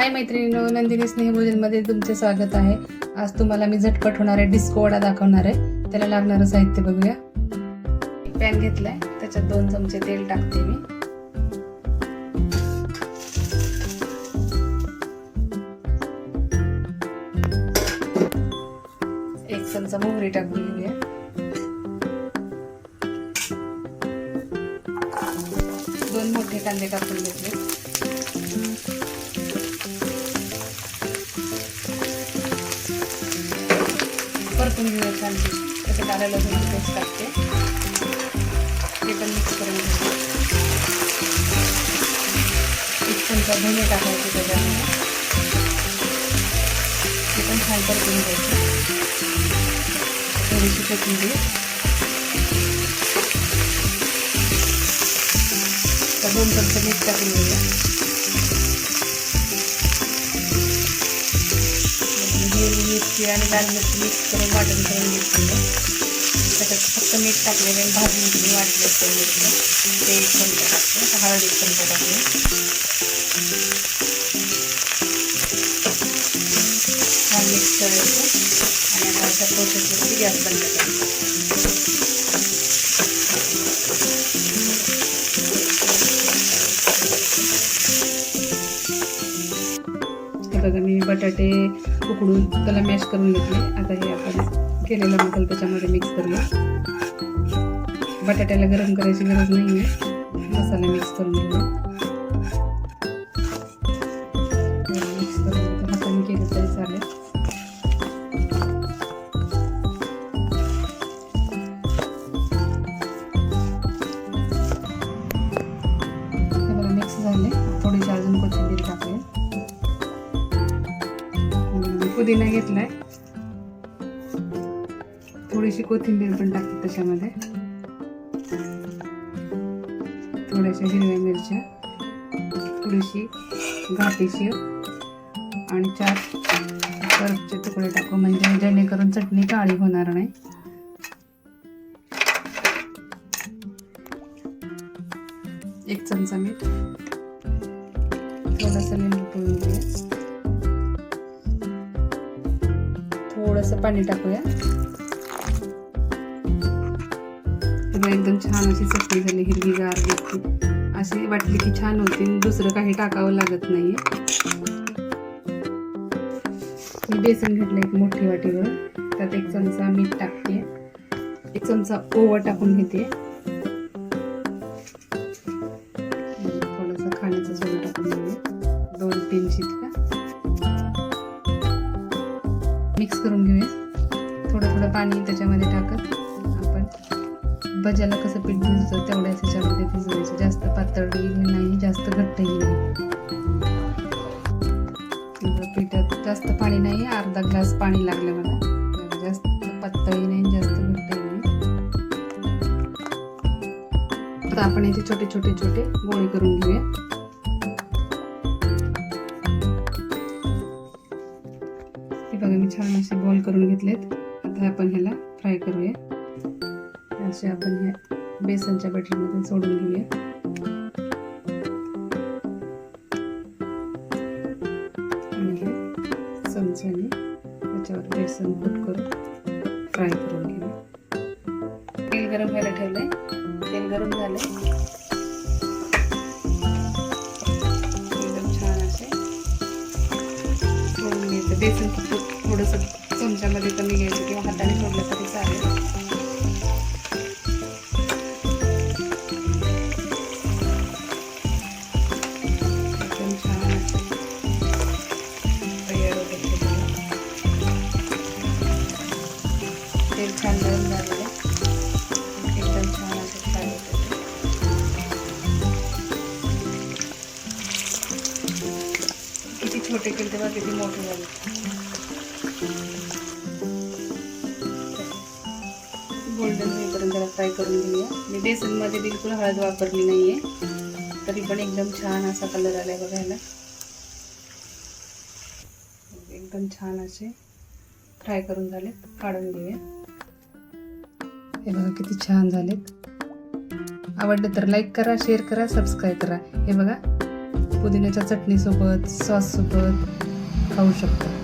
हाय मैत्रिणीनो नंदिनी स्नेहभोजनमध्ये तुमचे स्वागत आहे. आज तुम्हाला मी झटपट होणारे डिस्को वडा दाखवणार आहे. त्याला लागणारं साहित्य बघूया. पॅन घेतलाय त्याच्यात दोन चमचे तेल टाकते मी. एक चमचा मोहरी टाकून घेऊया. दोन मोठे कांदे टाकून घेतले. परतून घेऊया छान त्याच्यात आलं लसूण पेस्ट टाकते. ते पण मिक्स करून घेऊ एक चमचा धने टाकायचे त्याच्यामध्ये. ते पण छान परतून घ्यायचं. थोडीशी कोथिंबीर. दोन चमचे मीठ टाकून घेऊया. मिरची आणि लाल मिरची मिक्स करून वाटण करून घेतलेलं त्याच्यात फक्त मीठ टाकलेलं आणि भाजून तुम्ही वाटले असतं मिरचं. ते एक चमचा टाकते हळद एक चमचा टाकले. मिक्स करायचं. आणि आता अशा प्रोसेसवरती गॅस बंद करायचा. मी बटाटे उकडून त्याला मॅश करून घेतले. आता हे आपण केलेलं मसाला त्याच्यामध्ये मिक्स करूया बटाट्याला गरम करायची गरज नाही आहे मसाला मिक्स करून घेऊया पुदिना घेतलाय. थोडीशी कोथिंबीर पण टाकते त्याच्यामध्ये. थोड्याशा हिरव्या मिरच्या थोडीशी घाटीशी आणि चार बर्फचे तुकडे टाकू. म्हणजे जेणेकरून चटणी काळी होणार नाही. एक चमचा मीठ. थोडासा लिंबू पिळून थोडंसं पाणी टाकूया. तेव्हा एकदम छान अशी चटणी झाली हिरवीगार व्यक्ती अशी वाटली की छान होती आणि दुसरं काही टाकावं लागत नाही मी बेसन घेतलं एक मोठी वाटीवर. त्यात एक चमचा मीठ टाकते. एक चमचा ओवा टाकून घेते. थोडंसं खाण्याचं सोडं टाकून घेऊया दोन तीन शिटका मिक्स करून घेऊया. थोडं थोडं पाणी त्याच्यामध्ये टाकत आपण भज्याला कसं पीठ भिजतं तेवढ्याच ह्याच्यामध्ये भिजवायचं. जास्त पातळही नाही जास्त घट्टही नाही. पिठात जास्त पाणी नाही अर्धा ग्लास पाणी लागलं मला जास्त पातळी नाही जास्त घट्टही नाही. आता आपण याचे छोटे छोटे छोटे गोळे करून घेऊया. छान असे बॉल करून घेतलेत. आता आपण ह्याला फ्राय करूया. असे आपण ह्या बेसनच्या बटरमध्ये सोडून घेऊया. चमच्याने त्याच्यावर बेसन कोट करून फ्राय करून घेऊया. तेल गरम व्हायला ठेवलंय. तेल गरम झालंय. छोटे केले तेव्हा किती मोठे झाले. गोल्डन होईपर्यंत त्याला फ्राय करून घेऊया. मी बेसनमध्ये बिलकुल हळद वापरली नाही आहे तरी पण एकदम छान असा कलर आलाय बघायला. एकदम छान असे फ्राय करून झाले काढून घेऊया. हे बघा किती छान झालेत. आवडलं तर लाईक करा शेअर करा सबस्क्राईब करा. हे बघा. पुदिन्याच्या चटणीसोबत सॉससोबत खाऊ शकता.